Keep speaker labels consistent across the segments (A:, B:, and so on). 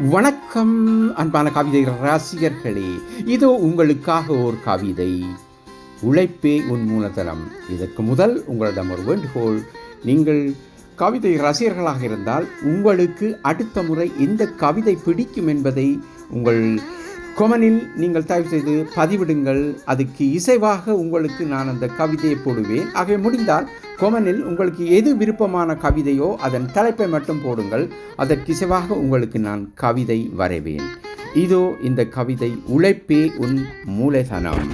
A: வணக்கம் அன்பான கவிதை ரசிகர்களே. இதோ உங்களுக்காக ஒரு கவிதை. உழைப்பே உன் மூலதனம். இதற்கு முதல் உங்களிடம் ஒரு வேண்டுகோள். நீங்கள் கவிதை ரசிகர்களாக இருந்தால் உங்களுக்கு அடுத்த முறை எந்த கவிதை பிடிக்கும் என்பதை உங்கள் கொமனில் நீங்கள் தயவு செய்து பதிவிடுங்கள். அதுக்கு இசைவாக உங்களுக்கு நான் அந்த கவிதையை போடுவேன். ஆகவே முடிந்தால் கொமனில் உங்களுக்கு எது விருப்பமான கவிதையோ அதன் தலைப்பை மட்டும் போடுங்கள். அதற்கிசைவாக உங்களுக்கு நான் கவிதை வரைவேன். இதோ இந்த கவிதை உழைப்பே உன் மூலதனம்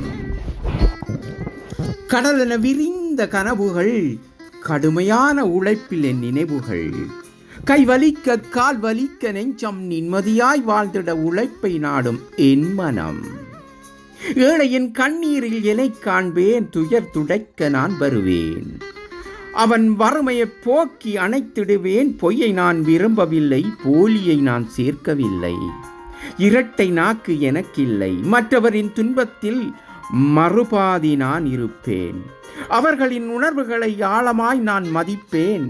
A: கடலென விரிந்த கனவுகள் கடுமையான உழைப்பில் என் நினைவுகள். கை வலிக்க கால் வலிக்க நெஞ்சம் நிம்மதியாய் வாழ்ந்திட உழைப்பை நாடும் என் மனம். ஏழையின் கண்ணீரில் எனை காண்பேன் துயர் துடைக்க நான் வருவேன். அவன் வறுமையை போக்கி அணைத்திடுவேன். பொய்யை நான் விரும்பவில்லை போலியை நான் சேர்க்கவில்லை. இரட்டை நாக்கு எனக்கில்லை மற்றவரின் துன்பத்தில் மறுபாதி நான் இருப்பேன். அவர்களின் உணர்வுகளை ஆழமாய் நான் மதிப்பேன்.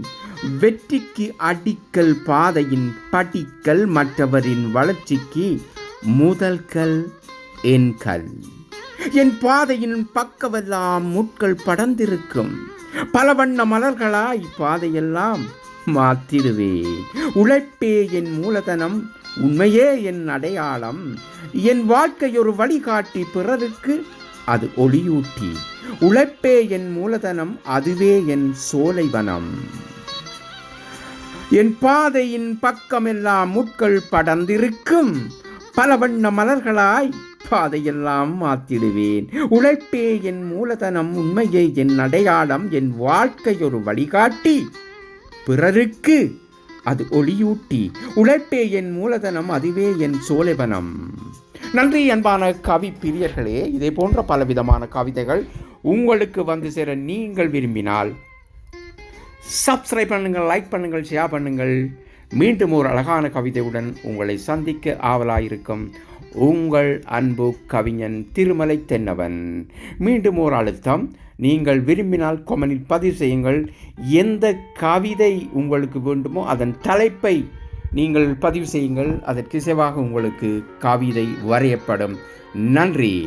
A: வெற்றிக்கு அடிக்கல் பாதையின் படிக்கல் மற்றவரின் வளர்ச்சிக்கு முதல்கல் என் கல். என் பாதையின் பக்கவெல்லாம் முட்கள் படர்ந்திருக்கும். பல வண்ண மலர்களாய் பாதையெல்லாம் மாத்திடுவேன் உழைப்பே என் மூலதனம் உண்மையே என் அடையாளம். என் வாழ்க்கை ஒரு வழிகாட்டி பிறருக்கு அது ஒளியூட்டி. உழைப்பே என் மூலதனம் அதுவே என் சோலைவனம். என் பாதையின் பக்கமெல்லாம் முட்கள் படர்ந்திருக்கும். பல வண்ண மலர்களாய் பாதையெல்லாம் மாத்திடுவேன். உழைப்பே என் மூலதனம் உண்மையே என் அடையாளம் என் வாழ்க்கை ஒரு வழிகாட்டி. பிறருக்கு அது ஒளியூட்டி. உழைப்பே என் மூலதனம் அதுவே என் சோலைவனம். நன்றி அன்பான கவி பிரியர்களே இதே போன்ற பலவிதமான கவிதைகள் உங்களுக்கு வந்து சேர நீங்கள் விரும்பினால் சப்ஸ்கிரைப் பண்ணுங்கள் லைக் பண்ணுங்கள் ஷேர் பண்ணுங்கள். மீண்டும் ஒரு அழகான கவிதையுடன் உங்களை சந்திக்க ஆவலாயிருக்கும். உங்கள் அன்பு கவிஞன் திருமலை தென்னவன். மீண்டும் ஓர் அழுத்தம். நீங்கள் விரும்பினால் கொமனில் பதிவு செய்யுங்கள். எந்த கவிதை உங்களுக்கு வேண்டுமோ அதன் தலைப்பை நீங்கள் பதிவு செய்யுங்கள். அதற்கு இசைவாக உங்களுக்கு கவிதை வரையப்படும். நன்றி.